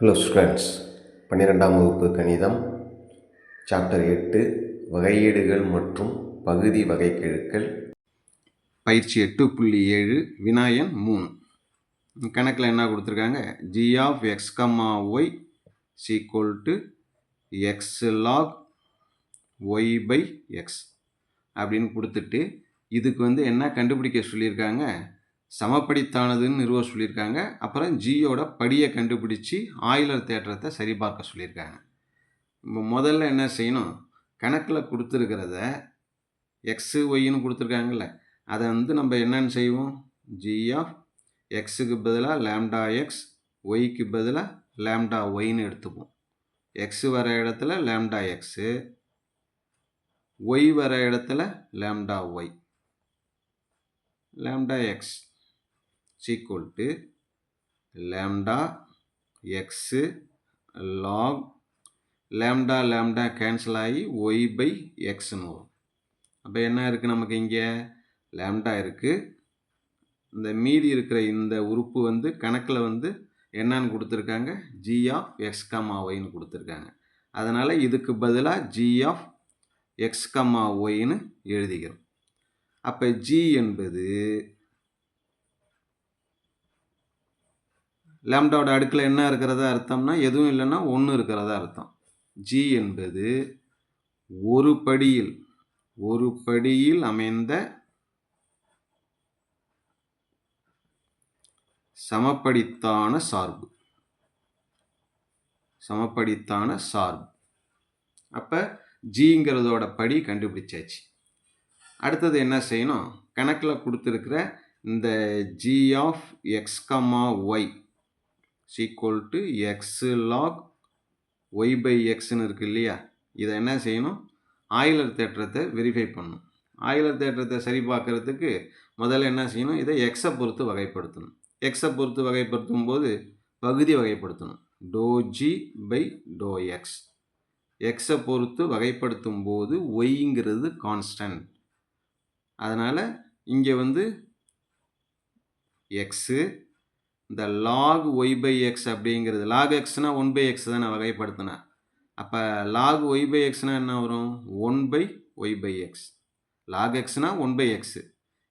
Hello students பன்னிரெண்டாம் வகுப்பு கணிதம் சாப்டர் எட்டு வகையீடுகள் மற்றும் பகுதி வகைக்கெழுக்கள். பயிற்சி எட்டு புள்ளி ஏழு வினாயன் மூணு. கணக்கில் என்ன கொடுத்துருக்காங்க? G of X comma Y equal to X log Y by X அப்படின்னு கொடுத்துட்டு இதுக்கு வந்து என்ன கண்டுபிடிக்க சொல்லியிருக்காங்க? சமப்படித்தானதுன்னு நிறுவ சொல்லியிருக்காங்க. அப்புறம் ஜியோட படியை கண்டுபிடிச்சி ஆயிலர் தேற்றத்தை சரிபார்க்க சொல்லியிருக்காங்க. இப்போ முதல்ல என்ன செய்யணும்? கணக்கில் கொடுத்துருக்கிறத எக்ஸு ஒய்ன்னு கொடுத்துருக்காங்கல்ல அதை வந்து நம்ம என்னென்னு செய்வோம்? ஜி ஆஃப் எக்ஸுக்கு பதிலாக லேம்டா எக்ஸ் ஒய்க்கு பதிலாக லேம்டா ஒய்ன்னு எடுத்துப்போம். எக்ஸு வர இடத்துல லேம்டா எக்ஸு ஒய் வர இடத்துல lambda Y lambda X equal to lambda X log lambda lambda cancel ஆகி ஒய் பை எக்ஸ்னு வரும். அப்போ என்ன இருக்குது நமக்கு இங்கே? லேம்டா இருக்குது இந்த மீதி இருக்கிற இந்த உறுப்பு வந்து கணக்கில் வந்து என்னன்னு கொடுத்துருக்காங்க? ஜி ஆஃப் எக்ஸ் கம்மா ஒய்னு கொடுத்துருக்காங்க. அதனால் இதுக்கு பதிலாக ஜி ஆஃப் எக்ஸ் கம்மா ஒய்னு எழுதிக்கிறோம் அப்போ ஜி என்பது லேம்டாவோட அடுக்கில் என்ன இருக்கிறதா அர்த்தம்னா எதுவும் இல்லைன்னா ஒன்று இருக்கிறதா அர்த்தம். ஜி என்பது ஒரு படியில் ஒரு படியில் அமைந்த சமப்படித்தான சார்பு. சமப்படித்தான சார்பு. அப்போ ஜிங்கிறதோட படி கண்டுபிடிச்சாச்சு. அடுத்தது என்ன செய்யணும்? கணக்கில் கொடுத்துருக்கிற இந்த G of X comma Y Y equal to X log Y by எக்ஸ்னு இருக்கு இல்லையா? இதை என்ன செய்யணும்? ஆயிலர் தேற்றத்தை வெரிஃபை பண்ணும் ஆயிலர் தேற்றத்தை சரி பார்க்கறதுக்கு முதல்ல என்ன செய்யணும்? இதை எக்ஸை பொறுத்து வகைப்படுத்தணும். எக்ஸை பொறுத்து வகைப்படுத்தும் போது பகுதி வகைப்படுத்தணும். Doe G by doe X எக்ஸை பொறுத்து வகைப்படுத்தும் போது ஒய்ங்கிறது கான்ஸ்டன்ட் அதனால் இங்கே வந்து எக்ஸு இந்த லாக் ஒய் பை எக்ஸ் அப்படிங்கிறது லாக் எக்ஸ்னால் ஒன் பை எக்ஸ் தான் நான் வகைப்படுத்தினேன் அப்போ லாக் ஒய் பை எக்ஸ்னால் என்ன வரும்? One by Y by X log எக்ஸ்னால் one by X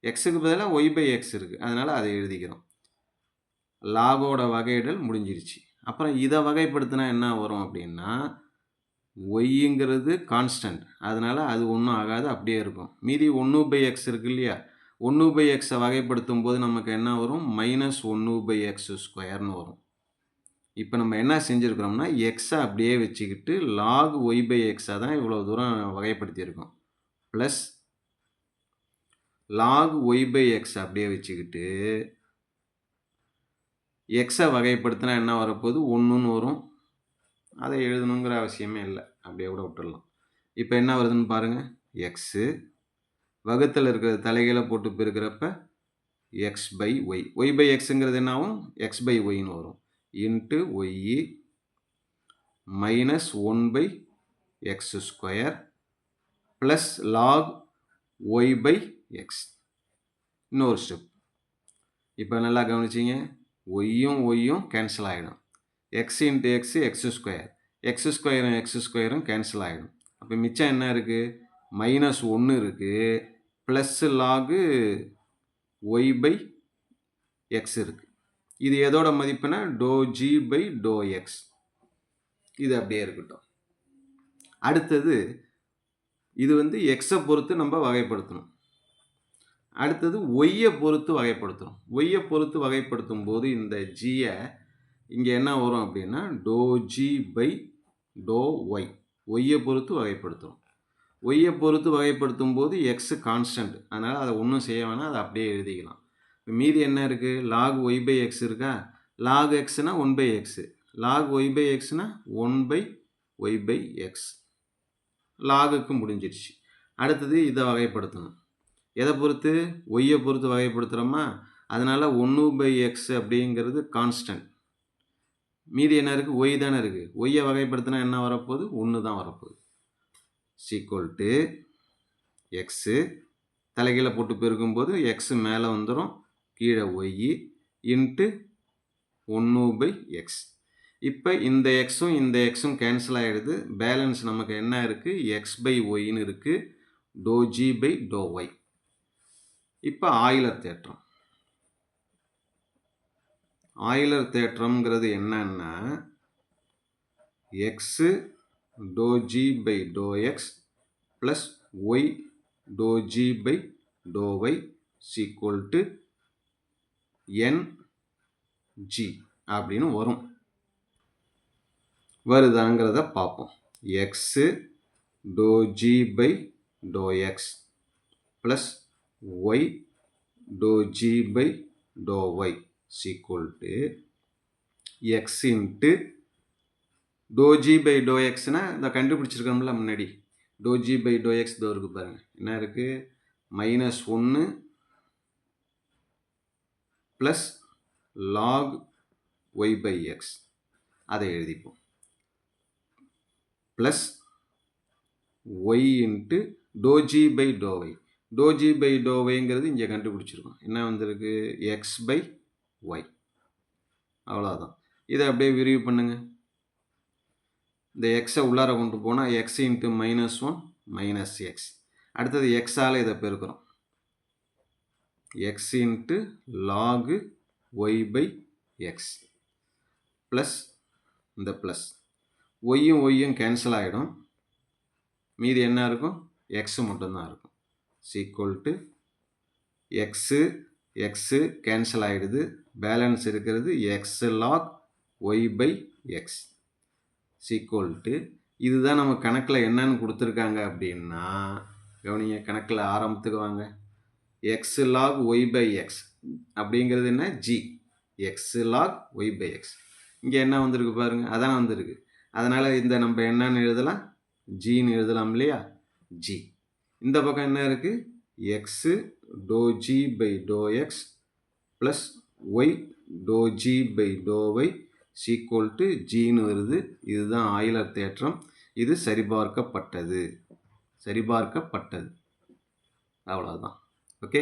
எக்ஸுக்கு பதிலாக ஒய் பை எக்ஸ் இருக்குது அதனால் அதை எழுதிக்கிறோம். லாகோட வகையிடல் முடிஞ்சிருச்சு. அப்புறம் இதை வகைப்படுத்தினா என்ன வரும் அப்படின்னா ஒய்ங்கிறது கான்ஸ்டன்ட் அதனால் அது ஒன்றும் ஆகாது அப்படியே இருக்கும். மீதி ஒன்று பை எக்ஸ் இருக்கு இல்லையா? ஒன்று பை எக்ஸை வகைப்படுத்தும் போது நமக்கு என்ன வரும்? மைனஸ் ஒன்று பை எக்ஸ் ஸ்கொயர்னு வரும். இப்போ நம்ம என்ன செஞ்சுருக்கிறோம்னா எக்ஸை அப்படியே வச்சுக்கிட்டு லாக் ஒய் பை எக்ஸாக தான் இவ்வளோ தூரம் வகைப்படுத்தியிருக்கோம். Plus log Y by X அப்படியே வச்சுக்கிட்டு எக்ஸை வகைப்படுத்தினா என்ன வரப்போகுது? ஒன்றுன்னு வரும். அதை எழுதணுங்கிற அவசியமே இல்லை. அப்படியே கூட விட்டுடலாம். இப்போ என்ன வருதுன்னு பாருங்கள் எக்ஸு வகுத்தில் இருக்கிற தலைகளை போட்டு பெருக்கிறப்ப X by Y Y by எக்ஸுங்கிறது என்னாகும் எக்ஸ் பை ஒய்னு வரும். Into Y minus one by X square plus log Y by X இன்னொரு ஸ்டெப் இப்போ நல்லா கவனிச்சிங்க. ஒய்யும் ஒய்யும் கேன்சல் ஆகிடும் X into X X square X ஸ்கொயரும் X ஸ்கொயரும் கேன்சல் ஆகிடும் அப்போ மிச்சம் என்ன இருக்குது மைனஸ் ஒன்று இருக்குது plus log Y by X இருக்குது இது எதோட மதிப்புனா doe G by doe X இது அப்படியே இருக்கட்டும். அடுத்தது இது வந்து எக்ஸை பொறுத்து நம்ம வகைப்படுத்தணும். அடுத்தது ஒய்யை பொறுத்து வகைப்படுத்தணும். ஒய்யை பொறுத்து வகைப்படுத்தும் போது இந்த ஜியை இங்கே என்ன வரும் அப்படின்னா doe G by doe Y ஒய்யை பொறுத்து வகைப்படுத்துகிறோம் ஒய்யை பொறுத்து வகைப்படுத்தும் போது எக்ஸு கான்ஸ்டன்ட் அதனால் அதை ஒன்றும் செய்ய வேணாம் அதை அப்படியே எழுதிக்கலாம். இப்போ மீதி என்ன இருக்குது லாக் ஒய் பை எக்ஸ் இருக்கா? Log எக்ஸ்னா one by X log Y by எக்ஸ்னா one by Y by X லாகுக்கு முடிஞ்சிடுச்சு. அடுத்தது இதை வகைப்படுத்தணும். எதை பொறுத்து? ஒய்யை பொறுத்து வகைப்படுத்துகிறோமா அதனால் ஒன்று பை எக்ஸ் அப்படிங்கிறது கான்ஸ்டன்ட் மீதி என்ன இருக்குது ஒய் தானே இருக்குது ஒய்யை வகைப்படுத்தினா என்ன வரப்போகுது? ஒன்று தான் வரப்போகுது. சீக்குவல் டு எக்ஸு தலைகீழே போட்டு பெருக்கும்போது எக்ஸு மேலே வந்துடும் கீழே ஒய் இன்ட்டு ஒன்று பை எக்ஸ் இப்போ இந்த எக்ஸும் இந்த எக்ஸும் கேன்சல் ஆகிடுது பேலன்ஸ் நமக்கு என்ன இருக்குது எக்ஸ் பை ஒய்ன்னு இருக்குது doe G by doe Y இப்போ ஆயிலர் தேற்றம். ஆயிலர் தேற்றம்ங்கிறது என்னன்னா X doe G by doe X plus Y doe G by doe Y equal to N G அப்படின்னு வரும். வருதாங்கிறத பார்ப்போம். X doe G by doe X plus Y doe G by doe Y equal to X into doe G by doe எக்ஸ்னால் இதை கண்டுபிடிச்சிருக்கோம்ல முன்னாடி. Doe G by doe X தோ இருக்குது பாருங்கள் என்ன இருக்குது மைனஸ் ஒன்று plus log Y by X அதை எழுதிப்போம். Plus Y into doe G by டோவை doe G by டோவைங்கிறது இங்கே கண்டுபிடிச்சிருக்கோம். என்ன வந்திருக்கு? எக்ஸ் பை ஒய் அவ்வளோதான் இதை அப்படியே விரிவு பண்ணுங்கள் இந்த எக்ஸை உள்ளார கொண்டு போனால் X into minus one minus X அடுத்தது எக்ஸால் இதை பெருக்கிறோம். X into log Y by X plus இந்த ப்ளஸ் ஒய்யும் ஒய்யும் கேன்சல் ஆகிடும் மீதி என்ன இருக்கும்? எக்ஸு மட்டும்தான் இருக்கும். Equal to X X cancel ஆகிடுது பேலன்ஸ் இருக்கிறது X log Y by X equal to இதுதான் நம்ம கணக்கில் என்னன்னு கொடுத்துருக்காங்க அப்படின்னா கவனிங்க கணக்கில் ஆரம்பத்துக்கு வாங்க X log Y by X அப்படிங்கிறது என்ன? G X log Y by X இங்கே என்ன வந்திருக்கு பாருங்கள் அதான் வந்திருக்கு. அதனால் இந்த நம்ம என்னன்னு எழுதலாம்? ஜின்னு எழுதலாம் இல்லையா? ஜி இந்த பக்கம் என்ன இருக்குது X doe G by doe X plus Y doe G by doe Y equal to ஜின்னு வருது. இதுதான் ஆயிலர் தேற்றம். இது சரிபார்க்கப்பட்டது. சரிபார்க்கப்பட்டது. அவ்வளோதான் ஓகே